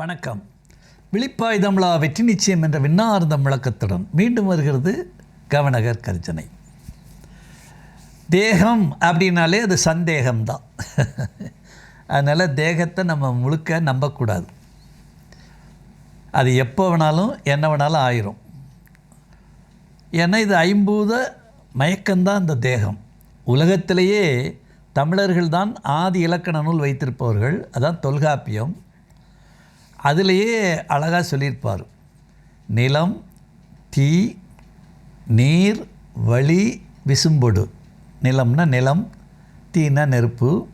வணக்கம். விழிப்பாய் தமிழா வெற்றி நிச்சயம் என்ற விண்ணார்ந்த முழக்கத்துடன் மீண்டும் வருகிறது கவனகர் கர்ஜனை. தேகம் அப்படின்னாலே அது சந்தேகம்தான் அதனால் தேகத்தை நம்ம முழுக்க நம்பக்கூடாது. அது எப்போ வேணாலும் என்ன வேணாலும் ஆயிரும். ஏன்னா இது ஐம்பூத மயக்கம்தான் இந்த தேகம். உலகத்திலேயே தமிழர்கள் தான் ஆதி இலக்கண நூல் வைத்திருப்பவர்கள். அதான் தொல்காப்பியம். அதுலேயே அழகாக சொல்லியிருப்பார். நிலம் தீ நீர் வழி விசும்பொடு. நிலம்னா நிலம் தீனா நெருப்பு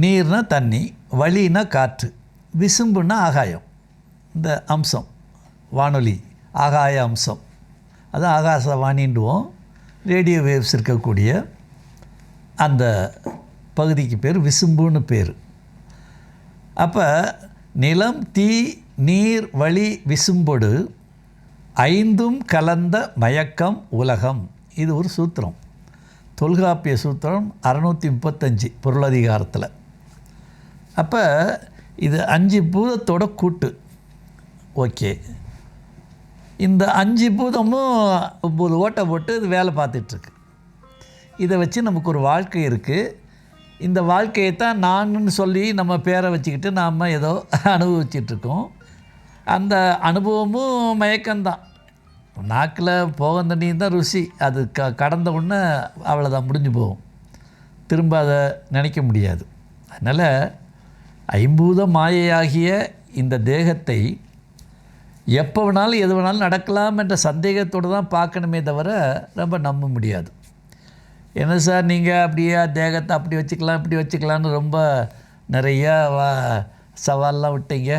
நீர்னா தண்ணி வழினா காற்று விசும்புன்னா ஆகாயம். இந்த அம்சம் வானொலி ஆகாய அம்சம். அது ஆகாசவாணின்டுவோம் ரேடியோ வேவ்ஸ் இருக்கக்கூடிய அந்த பகுதிக்கு பேர் விசும்புன்னு பேர். அப்போ நிலம் தீ நீர் வழி விசும்பொடு ஐந்தும் கலந்த மயக்கம் உலகம். இது ஒரு சூத்திரம். தொல்காப்பிய சூத்திரம் அறநூற்றி முப்பத்தஞ்சு பொருளதிகாரத்தில். அப்போ இது அஞ்சு பூதத்தோட கூட்டு. ஓகே. இந்த அஞ்சு பூதமும் ஒம்பது ஓட்டை போட்டு இது வேலை பார்த்துட்ருக்கு இதை வச்சு நமக்கு ஒரு வாழ்க்கை இருக்குது இந்த வாழ்க்கையை தான் நான்னு சொல்லி நம்ம பேரை வச்சுக்கிட்டு நாம் ஏதோ அனுபவிச்சிட்ருக்கோம். அந்த அனுபவமும் மயக்கம்தான். நாக்கில் போக தண்ணியும் தான் ருசி. அது க கடந்த உடனே அவ்வளோதான் முடிஞ்சு போகும். திரும்ப அதை நினைக்க முடியாது. அதனால் ஐம்பூத மாயையாகிய இந்த தேகத்தை எப்போ வேணாலும் எது வேணாலும் நடக்கலாம் என்ற சந்தேகத்தோடு தான் பார்க்கணுமே தவிர ரொம்ப நம்ப முடியாது. என்ன சார் நீங்கள் அப்படியே தேகத்தை அப்படி வச்சுக்கலாம் இப்படி வச்சுக்கலான்னு ரொம்ப நிறையா வா சவால்லாம் விட்டீங்க.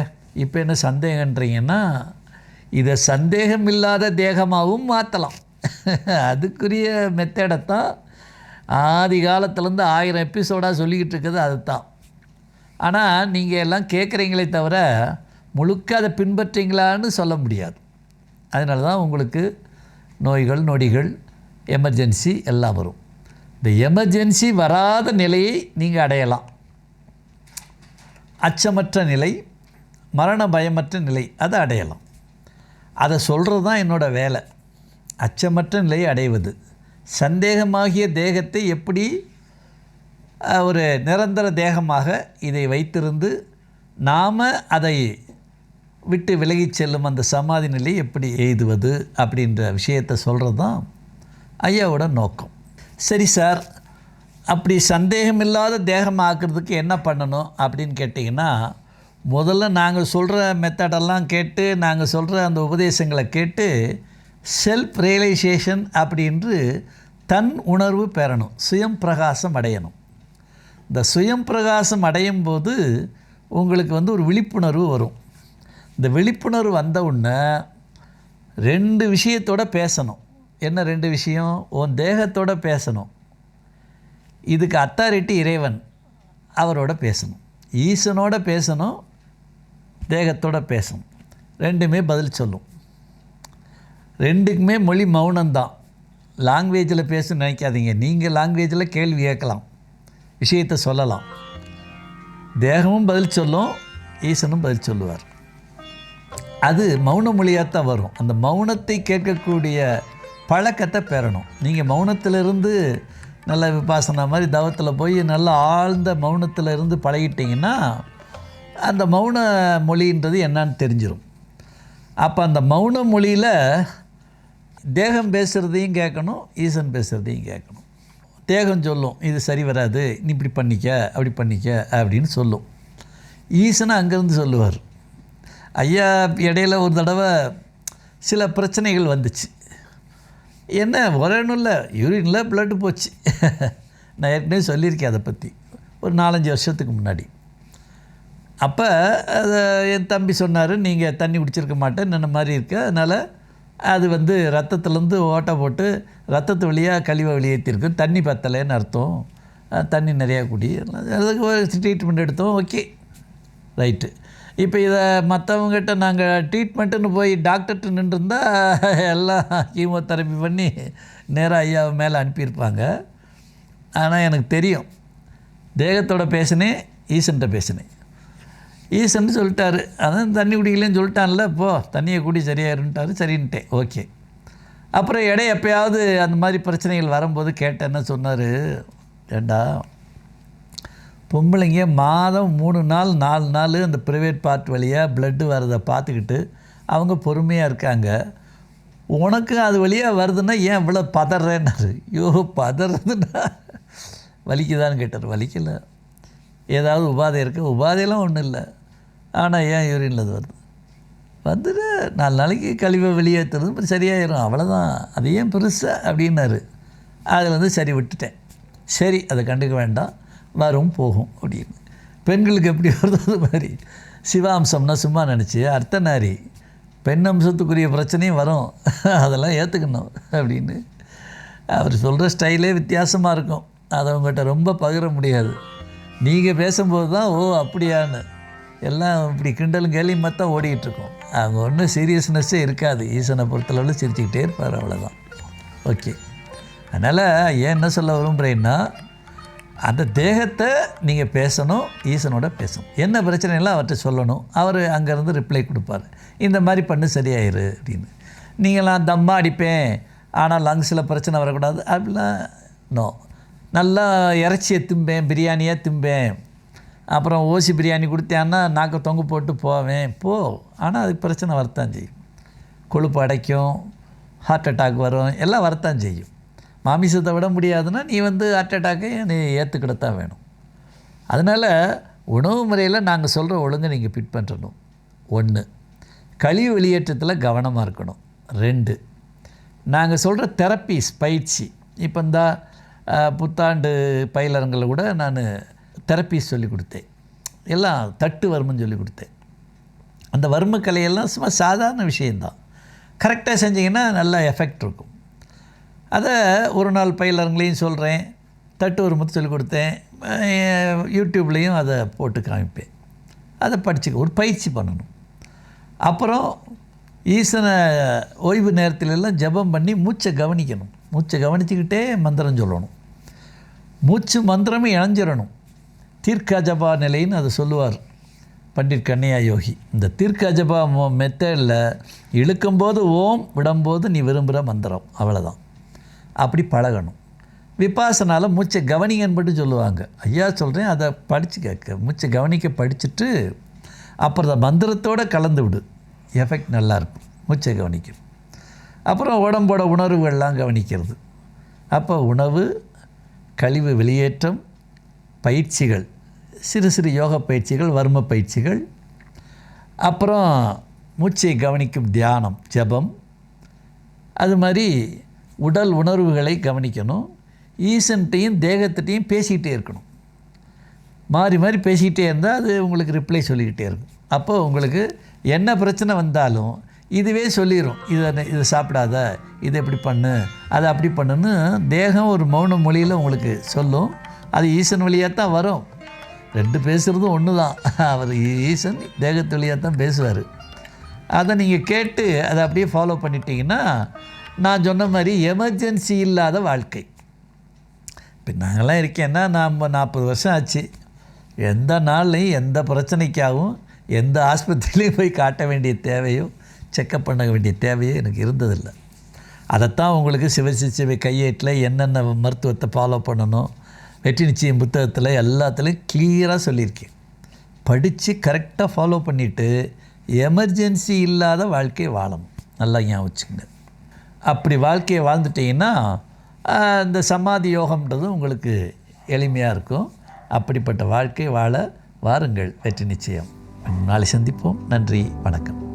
இப்போ என்ன சந்தேகன்றீங்கன்னா இதை சந்தேகம் இல்லாத தேகமாகவும் மாற்றலாம் அதுக்குரிய மெத்தடத்தான் ஆதி காலத்துலேருந்து ஆயிரம் எபிசோடாக சொல்லிக்கிட்டு இருக்குது அதுதான். ஆனால் நீங்கள் எல்லாம் கேட்குறீங்களே தவிர முழுக்க அதை பின்பற்றீங்களான்னு சொல்ல முடியாது. அதனால தான் உங்களுக்கு நோய்கள் நொடிகள் எமர்ஜென்சி எல்லாம் வரும். இந்த எமர்ஜென்சி வராத நிலையை நீங்கள் அடையலாம். அச்சமற்ற நிலை மரண பயமற்ற நிலை அதை அடையலாம். அதை சொல்கிறது தான் என்னோடய வேலை. அச்சமற்ற நிலையை அடைவது. சந்தேகமாகிய தேகத்தை எப்படி ஒரு நிரந்தர தேகமாக இதை வைத்திருந்து நாம் அதை விட்டு விலகிச் செல்லும் அந்த சமாதி நிலையை எப்படி எய்துவது அப்படின்ற விஷயத்தை சொல்கிறது தான் ஐயாவோட நோக்கம். சரி சார் அப்படி சந்தேகமில்லாத தேகம் ஆக்கிறதுக்கு என்ன பண்ணணும் அப்படின்னு கேட்டிங்கன்னா முதல்ல நாங்கள் சொல்கிற மெத்தடெல்லாம் கேட்டு நாங்கள் சொல்கிற அந்த உபதேசங்களை கேட்டு செல்ஃப் ரியலைசேஷன் அப்படின்று தன் உணர்வு பெறணும் சுயம் பிரகாசம் அடையணும். இந்த சுயம் பிரகாசம் அடையும் போது உங்களுக்கு வந்து ஒரு விழிப்புணர்வு வரும். இந்த விழிப்புணர்வு வந்த உடனே ரெண்டு விஷயத்தோட பேசணும். என்ன ரெண்டு விஷயம்? உன் தேகத்தோட பேசணும். இதுக்கு அத்தாரிட்டி இறைவன் அவரோட பேசணும். ஈசனோட பேசணும் தேகத்தோட பேசணும். ரெண்டுமே பதில் சொல்லும். ரெண்டுக்குமே மொழி மௌனம்தான். லாங்குவேஜில் பேச நினைக்காதீங்க. நீங்கள் லாங்குவேஜில் கேள்வி கேட்கலாம். விஷயத்தை சொல்லலாம். தேகமும் பதில் சொல்லும் ஈசனும் பதில் சொல்லுவார். அது மௌன மொழியாக தான் வரும். அந்த மௌனத்தை கேட்கக்கூடிய பழக்கத்தை பெறணும். நீங்கள் மௌனத்திலிருந்து நல்ல விபாசனா மாதிரி தவத்தில் போய் நல்ல ஆழ்ந்த மௌனத்தில் இருந்து பழகிட்டிங்கன்னா அந்த மௌன மொழின்றது என்னன்னு தெரிஞ்சிடும் அப்போ அந்த மௌன மொழியில் தேகம் பேசுகிறதையும் கேட்கணும் ஈசன் பேசுகிறதையும் கேட்கணும். தேகம் சொல்லும் இது சரி வராது நீ இப்படி பண்ணிக்க அப்படி பண்ணிக்க அப்படின்னு சொல்லும். ஈசனை அங்கேருந்து சொல்லுவார். ஐயா இடையில ஒரு தடவை சில பிரச்சனைகள் வந்துச்சு. என்ன ஒரே இல்லை யூரினில் பிளட்டு போச்சு. நான் ஏற்கனவே சொல்லியிருக்கேன் அதை பற்றி ஒரு நாலஞ்சு வருஷத்துக்கு முன்னாடி. அப்போ அதை என் தம்பி சொன்னார் நீங்கள் தண்ணி குடிச்சிருக்க மாட்டேன் இந்த மாதிரி இருக்கு. அதனால் அது வந்து ரத்தத்துலேருந்து ஓட்டை போட்டு ரத்தத்து வழியாக கழிவை வெளியேற்றிருக்கு. தண்ணி பத்தலைன்னு அர்த்தம். தண்ணி நிறையா குடி. அதுக்கு ட்ரீட்மெண்ட் எடுத்தோம். ஓகே. ரைட்டு. இப்போ இதை மற்றவங்ககிட்ட நாங்கள் ட்ரீட்மெண்ட்டுன்னு போய் டாக்டர்கிட்ட நின்றுருந்தா எல்லாம் கீமோதெரப்பி பண்ணி நேராக ஐயாவை மேலே அனுப்பியிருப்பாங்க. ஆனால் எனக்கு தெரியும். தேகத்தோட பேசினேன் ஈசன்கிட்ட பேசினேன். ஈசன் சொல்லிட்டாரு. அதான் தண்ணி குடிக்கலன்னு சொல்லிட்டான்ல போ தண்ணியை குடி சரியாயிருன்ட்டாரு. சரின்ட்டேன் ஓகே. அப்புறம் இடை எப்பயாவது அந்த மாதிரி பிரச்சனைகள் வரும்போது கேட்டேன்னு சொன்னார். ஏண்டா பொம்பளைங்க மாதம் மூணு நாள் நாலு நாள் அந்த ப்ரைவேட் பார்ட் வழியாக பிளட்டு வரதை பார்த்துக்கிட்டு அவங்க பொறுமையாக இருக்காங்க. உனக்கு அது வழியாக வருதுன்னா ஏன் இவ்வளோ பதறேன்னாரு. ஐயோ பதறதுன்னா வலிக்குதான்னு கேட்டார். வலிக்கலை. ஏதாவது உபாதை இருக்குது உபாதையெல்லாம் ஒன்றும் இல்லை. ஆனால் ஏன் யூரின்ல அது வருது? வந்துட்டு நாலு நாளைக்கு கழிவை வெளியேற்றுறது அப்புறம் சரியாயிரும். அவ்வளோதான் அது ஏன் பெருசாக அப்படின்னாரு. அதில் வந்து சரி விட்டுட்டேன். சரி அதை கண்டுக்க வேண்டாம். வரும் போகும் அப்படின்னு. பெண்களுக்கு எப்படி வருதோ அது மாதிரி. சிவாம்சம்னா சும்மா நினச்சி அர்த்தநாரி பெண் அம்சத்துக்குரிய பிரச்சனையும் வரும். அதெல்லாம் ஏற்றுக்கணும் அப்படின்னு. அவர் சொல்கிற ஸ்டைலே வித்தியாசமாக இருக்கும். அதை அவங்ககிட்ட ரொம்ப பகிர முடியாது. நீங்கள் பேசும்போது தான் ஓ அப்படியான்னு. எல்லாம் இப்படி கிண்டலும் கேலியும் மற்ற ஓடிக்கிட்டுருக்கோம். அவங்க ஒன்றும் சீரியஸ்னஸ்ஸே இருக்காது. ஈசனை பொறுத்தளவில் சிரிச்சுக்கிட்டே இருப்பார் அவ்வளோதான் ஓகே. அதனால் ஏன் என்ன சொல்ல விரும்புகிறேன்னா அந்த தேகத்தை நீங்கள் பேசணும் ஈசனோட பேசணும். என்ன பிரச்சனைலாம் அவர்கிட்ட சொல்லணும் அவர் அங்கேருந்து ரிப்ளை கொடுப்பார். இந்த மாதிரி பண்ணு சரியாயிரு அப்படின்னு. நீங்களாம் தம்மா அடிப்பேன் ஆனால் லங்ஸில் பிரச்சனை வரக்கூடாது அப்படிலாம் நோ நல்லா இறைச்சியை திம்பேன் பிரியாணியாக திம்பேன். அப்புறம் ஓசி பிரியாணி கொடுத்தேன்னா நாக்க தொங்கு போட்டு போவேன் போ. ஆனால் அதுக்கு பிரச்சனை வரத்தான் செய்யும். கொழுப்பு அடைக்கும் ஹார்ட் அட்டாக் வரும் எல்லாம் வரத்தான் செய்யும். மாமிசத்தை விட முடியாதுன்னா நீ வந்து ஹார்ட் அட்டாக்கை நீ ஏற்றுக்கிடத்தான் வேணும். அதனால் உணவு முறையில் நாங்கள் சொல்கிற ஒழுங்கை நீங்கள் பிட் பண்ணணும். ஒன்று கழிவு வெளியேற்றத்தில் கவனமாக இருக்கணும். ரெண்டு நாங்கள் சொல்கிற தெரப்பீஸ் பயிற்சி. இப்போ இந்த புத்தாண்டு பயிலரங்களில் கூட நான் தெரப்பீஸ் சொல்லி கொடுத்தேன். எல்லாம் தட்டு வர்மம் சொல்லி கொடுத்தேன். அந்த வர்ம கலையெல்லாம் சும்மா சாதாரண விஷயந்தான் கரெக்டாக செஞ்சீங்கன்னா நல்ல எஃபெக்ட் இருக்கும். அதை ஒரு நாள் பயிலரங்களையும் சொல்கிறேன் தட்டு ஒரு முத்து சொல்லிக் கொடுத்தேன் யூடியூப்லேயும் அதை போட்டு காமிப்பேன். அதை படிச்சுக்க ஒரு பயிற்சி பண்ணணும். அப்புறம் ஈசனை ஓய்வு நேரத்திலெல்லாம் ஜபம் ஜெபம் பண்ணி மூச்சை கவனிக்கணும். மூச்சை கவனிச்சுக்கிட்டே மந்திரம் சொல்லணும். மூச்சு மந்திரமும் இணைஞ்சிடணும். தீர்க்க ஜபா நிலைன்னு அதை சொல்லுவார் பண்டிட் கண்ணையா யோகி. இந்த தீர்க்க ஜபா மெத்தடில் இழுக்கும்போது ஓம் விடும்போது நீ விரும்புகிற மந்திரம். அவ்வளோதான் அப்படி பழகணும். விபாசனால மூச்சை கவனிங்கன்னு மட்டும் சொல்லுவாங்க. ஐயா சொல்கிறேன் அதை படித்து கேட்க. மூச்சை கவனிக்க படிச்சுட்டு அப்புறம் அந்த மந்திரத்தோடு கலந்து விடு. எஃபெக்ட் நல்லாயிருக்கும் மூச்சை கவனிக்கும் அப்புறம் உடம்போட உணர்வுகள்லாம் கவனிக்கிறது. அப்போ உணவு கழிவு வெளியேற்றம் பயிற்சிகள் சிறு சிறு யோக பயிற்சிகள் வர்ம பயிற்சிகள். அப்புறம் மூச்சை கவனிக்கும் தியானம் ஜெபம். அது மாதிரி உடல் உணர்வுகளை கவனிக்கணும். ஈசன்ட்டையும் தேகத்திட்டையும் பேசிக்கிட்டே இருக்கணும். மாறி மாறி பேசிக்கிட்டே இருந்தால் அது உங்களுக்கு ரிப்ளை சொல்லிக்கிட்டே இருக்கும். அப்போது உங்களுக்கு என்ன பிரச்சனை வந்தாலும் இதுவே சொல்லிடும் இதை இதை சாப்பிடாத இதை இப்படி பண்ணு அதை அப்படி பண்ணுன்னு தேகம் ஒரு மௌன மொழியில் உங்களுக்கு சொல்லும். அது ஈசன் வழியாக தான் வரும். ரெண்டு பேசுகிறதும் ஒன்று தான் அவர் ஈசன் தேகத்து வழியாக தான் பேசுவார். அதை நீங்கள் கேட்டு அதை அப்படியே ஃபாலோ பண்ணிட்டீங்கன்னா நான் சொன்ன மாதிரி எமர்ஜென்சி இல்லாத வாழ்க்கை. இப்போ நாங்களாம் இருக்கேன்னா நாம் நாற்பது வருஷம் ஆச்சு. எந்த நாள்லையும் எந்த பிரச்சனைக்காகவும் எந்த ஆஸ்பத்திரியிலையும் போய் காட்ட வேண்டிய தேவையோ செக்கப் பண்ண வேண்டிய தேவையோ எனக்கு இருந்ததில்லை. அதைத்தான் உங்களுக்கு சிவசிச்சவை கையேட்டில் என்னென்ன மருத்துவத்தை ஃபாலோ பண்ணணும் வெற்றி நிச்சயம் புத்தகத்தில் எல்லாத்துலேயும் கிளியராக சொல்லியிருக்கேன். படித்து கரெக்டாக ஃபாலோ பண்ணிவிட்டு எமர்ஜென்சி இல்லாத வாழ்க்கையை வாழணும். நல்லா ஞாபகம் வச்சுக்கோங்க. அப்படி வாழ்க்கையை வாழ்ந்துட்டிங்கன்னா இந்த சமாதி யோகம்ன்றது உங்களுக்கு எளிமையாக இருக்கும். அப்படிப்பட்ட வாழ்க்கை வாழ வாருங்கள். வெற்றி நிச்சயம். நாளை சந்திப்போம். நன்றி. வணக்கம்.